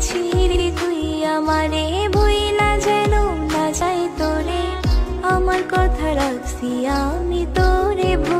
ছিড়ি তুই আমারে বইলা যেন না যাই তোরে। আমার কথা রাখছি আমি তোরে ভুলি